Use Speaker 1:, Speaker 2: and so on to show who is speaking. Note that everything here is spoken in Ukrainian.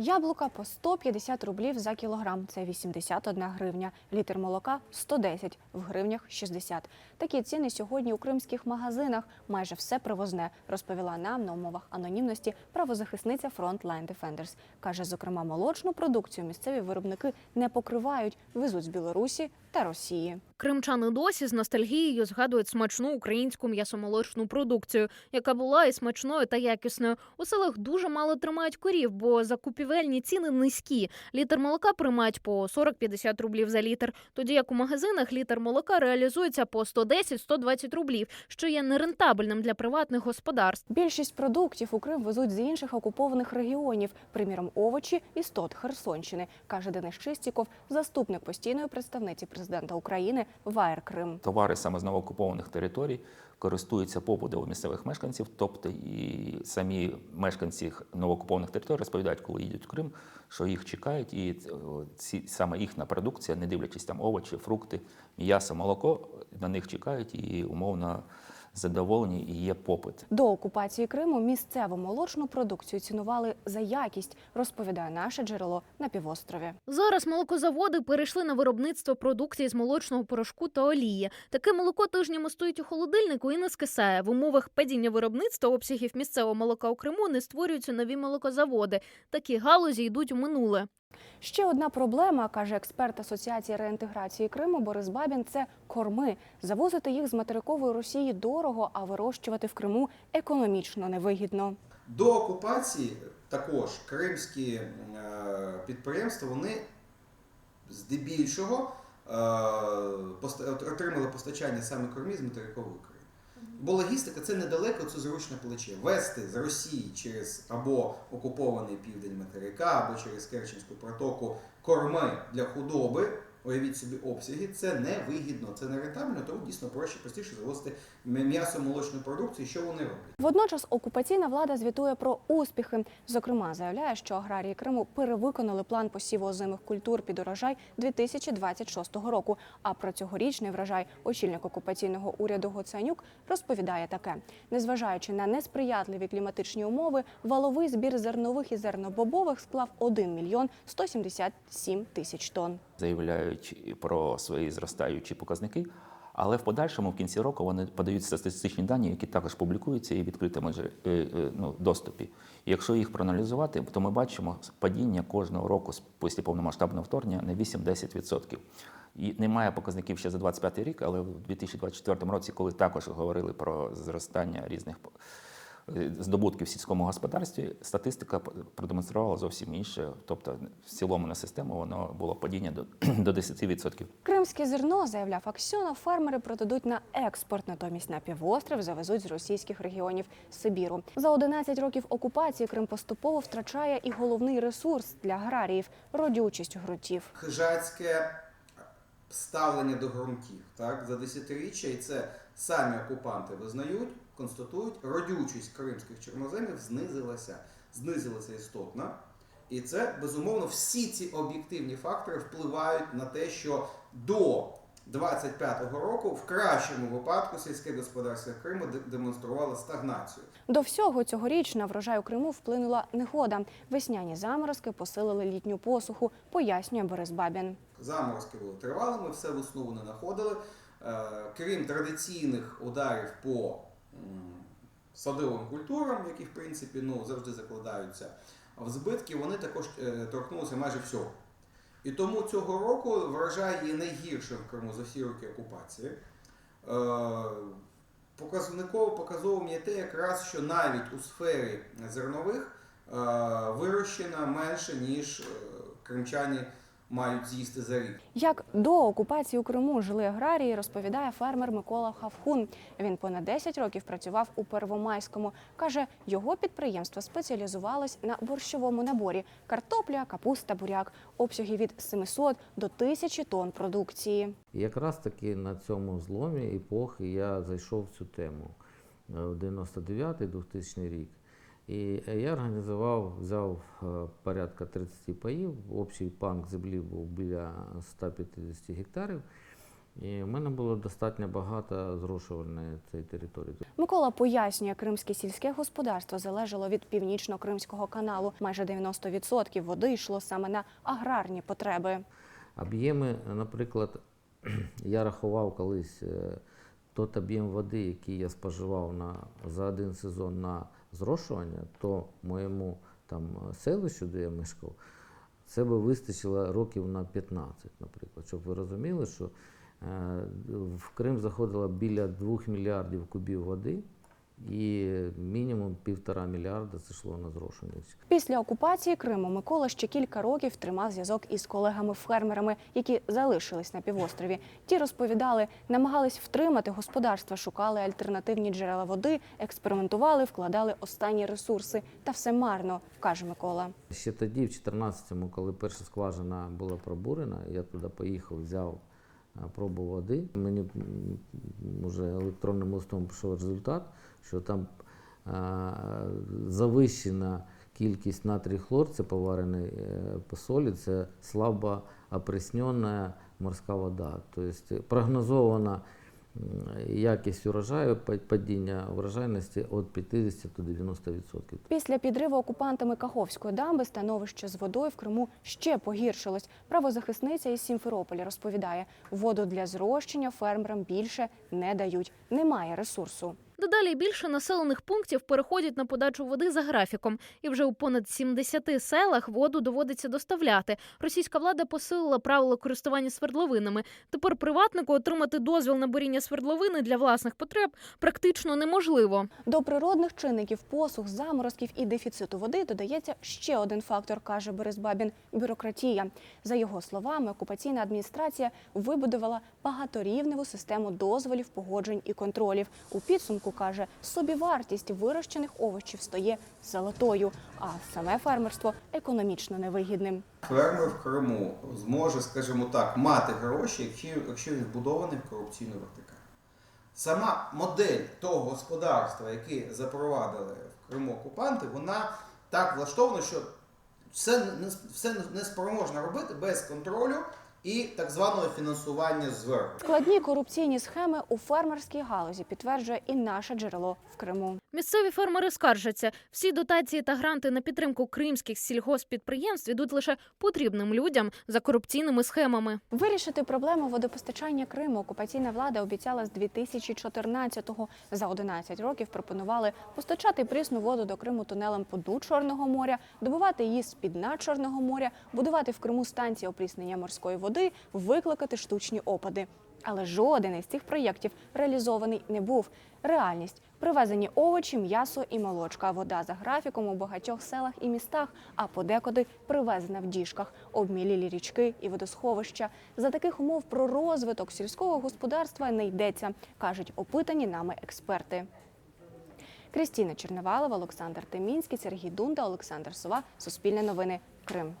Speaker 1: Яблука по 150 рублів за кілограм. Це 81 гривня. Літр молока 110, в гривнях 60. Такі ціни сьогодні у кримських магазинах. Майже все привозне, розповіла нам на умовах анонімності правозахисниця Frontline Defenders. Каже, зокрема, молочну продукцію місцеві виробники не покривають, везуть з Білорусі та Росії.
Speaker 2: Кримчани досі з ностальгією згадують смачну українську м'ясомолочну продукцію, яка була і смачною та якісною. У селах дуже мало тримають корів, бо закупівельні ціни низькі. Літр молока приймають по 40-50 рублів за літр, тоді як у магазинах літр молока реалізується по 110-120 рублів, що є нерентабельним для приватних господарств.
Speaker 1: Більшість продуктів у Крим везуть з інших окупованих регіонів, приміром овочі із ТОТ Херсонщини, каже Денис Чистіков, заступник постійної представниці президента України в АЕР Крим.
Speaker 3: товари саме з новоокупованих територій користуються побудом місцевих мешканців, тобто і самі мешканці новоокупованих територій розповідають, коли їдуть в Крим, що їх чекають, і е, ці саме їхня продукція, не дивлячись там овочі, фрукти, м'ясо, молоко, на них чекають. І умовно задоволені, і є попит.
Speaker 1: До окупації Криму місцеву молочну продукцію цінували за якість, розповідає наше джерело на півострові.
Speaker 2: Зараз молокозаводи перейшли на виробництво продукції з молочного порошку та олії. Таке молоко тижнями стоїть у холодильнику і не скисає. В умовах падіння виробництва обсягів місцевого молока у Криму не створюються нові молокозаводи. Такі галузі йдуть у минуле.
Speaker 1: Ще одна проблема, каже експерт Асоціації реінтеграції Криму Борис Бабін, це корми. Завозити їх з материкової Росії дорого, а вирощувати в Криму економічно невигідно.
Speaker 4: До окупації також кримські е, підприємства вони здебільшого е, отримали постачання саме кормів з материкової України. Бо логістика це недалеко, це зручне плече. Вести з Росії через або окупований південь материка, або через Керченську протоку корми для худоби. Уявіть собі обсяги, це невигідно, це не рентабельно, тому дійсно проще простіше завозити м'ясо молочну продукцію. Що вони роблять?
Speaker 1: Водночас окупаційна влада звітує про успіхи. Зокрема, заявляє, що аграрії Криму перевиконали план посіву озимих культур під урожай 2026 року. А про цьогорічний врожай очільник окупаційного уряду Гоцанюк розповідає таке: незважаючи на несприятливі кліматичні умови, валовий збір зернових і зернобобових склав 1 мільйон 177 тисяч тонн.
Speaker 3: Заявляють про свої зростаючі показники. Але в подальшому, в кінці року, вони подають статистичні дані, які також публікуються і в відкритому е, е, ну, доступі. І якщо їх проаналізувати, то ми бачимо падіння кожного року після повномасштабного вторгнення на 8-10%. І немає показників ще за 25 рік, але в 2024 році, коли також говорили про зростання різних е, здобутків в сільському господарстві, статистика продемонструвала зовсім інше. Тобто, в цілому на систему воно було падіння до, до 10%.
Speaker 1: Кримське зерно, заявляв Аксьонов, фермери продадуть на експорт, натомість на півострів завезуть з російських регіонів Сибіру. За 11 років окупації Крим поступово втрачає і головний ресурс для аграріїв родючість ґрунтів.
Speaker 4: хижацьке ставлення до ґрунтів так, за десятиріччя, і це самі окупанти визнають, констатують, родючість кримських чорноземів знизилася, знизилася істотно. І це, безумовно, всі ці об'єктивні фактори впливають на те, що до 25-го року в кращому випадку сільське господарство Криму демонструвало стагнацію.
Speaker 1: До всього цьогоріч на врожай у Криму вплинула негода. Весняні заморозки посилили літню посуху, пояснює Борис Бабін.
Speaker 4: Заморозки були тривалими, все весну вони знаходили. Е, Крім традиційних ударів по садовим культурам, які в принципі ну, завжди закладаються в збитки, вони також е, торкнулися майже всього. І тому цього року врожай є найгіршим в Криму за всі роки окупації. Е, Показниково показовим є те, якраз, що навіть у сфері зернових вирощено менше, ніж кримчані мають з'їсти за рік.
Speaker 1: Як до окупації у Криму жили аграрії, розповідає фермер Микола Хавхун. Він понад 10 років працював у Первомайському. Каже, його підприємство спеціалізувалось на борщовому наборі: картопля, капуста, буряк, обсяги від 700 до 1000 тонн продукції.
Speaker 5: Якраз таки на цьому зломі епохи я зайшов в цю тему е, в 99-2000 рік. І е, я організував, взяв е, порядка 30 паїв, общий панк землі був біля 150 гектарів. І в мене було достатньо багато зрошувальної цієї території.
Speaker 1: Микола пояснює, кримське сільське господарство залежало від північно-кримського каналу. Майже 90% води йшло саме на аграрні потреби.
Speaker 5: Об'єми, наприклад, я рахував колись е, тот об'єм води, який я споживав на, за один сезон на зрошування, то моєму там селищу, де я мешкав, це би вистачило років на 15, наприклад. Щоб ви розуміли, що е, в Крим заходило біля 2 мільярдів кубів води, і мінімум півтора мільярда це йшло на зрошення.
Speaker 1: Після окупації Криму Микола ще кілька років тримав зв'язок із колегами-фермерами, які залишились на півострові. Ті розповідали, намагались втримати господарства, шукали альтернативні джерела води, експериментували, вкладали останні ресурси. Та все марно, каже Микола.
Speaker 5: Ще тоді, в 14-му, коли перша скважина була пробурена, я туди поїхав, взяв пробу води. Мені вже електронним листом пішов результат, що там завищена кількість натрій хлор, це поварений е, по солі, це слабо опреснена морська вода. Тобто прогнозована якість урожаю, падіння врожайності від 50 до 90%.
Speaker 1: Після підриву окупантами Каховської дамби становище з водою в Криму ще погіршилось. Правозахисниця із Сімферополя розповідає, воду для зрощення фермерам більше не дають. Немає ресурсу.
Speaker 2: Дедалі більше населених пунктів переходять на подачу води за графіком, і вже у понад 70 селах воду доводиться доставляти. Російська влада посилила правила користування свердловинами. Тепер приватнику отримати дозвіл на буріння свердловини для власних потреб практично неможливо.
Speaker 1: До природних чинників посух, заморозків і дефіциту води додається ще один фактор, каже Борис Бабін – бюрократія. За його словами, окупаційна адміністрація вибудувала багаторівневу систему дозволів, погоджень і контролів. У підсумку каже, собівартість вирощених овочів стає золотою, а саме фермерство економічно невигідним.
Speaker 4: Фермер в Криму зможе, скажімо так, мати гроші, якщо, він вбудований в корупційну вертикаль. Сама модель того господарства, яке запровадили в Криму окупанти, вона так влаштована, що все, все не спроможна робити без контролю і так званого фінансування зверху.
Speaker 1: Складні корупційні схеми у фермерській галузі підтверджує і наше джерело в Криму.
Speaker 2: Місцеві фермери скаржаться, всі дотації та гранти на підтримку кримських сільгоспідприємств ідуть лише потрібним людям за корупційними схемами.
Speaker 1: Вирішити проблему водопостачання Криму окупаційна влада обіцяла з 2014-го. За 11 років пропонували постачати прісну воду до Криму тунелем по дну Чорного моря, добувати її з під дна Чорного моря, будувати в Криму станції опріснення морської води, викликати штучні опади. Але жоден із цих проєктів реалізований не був. Реальність привезені овочі, м'ясо і молочка. Вода за графіком у багатьох селах і містах, а подекуди привезена в діжках, обмілілі річки і водосховища. За таких умов про розвиток сільського господарства не йдеться, кажуть опитані нами експерти. Крістіна Черневалова, Олександр Темінський, Сергій Дунда, Олександр Сова. Суспільне новини. Крим.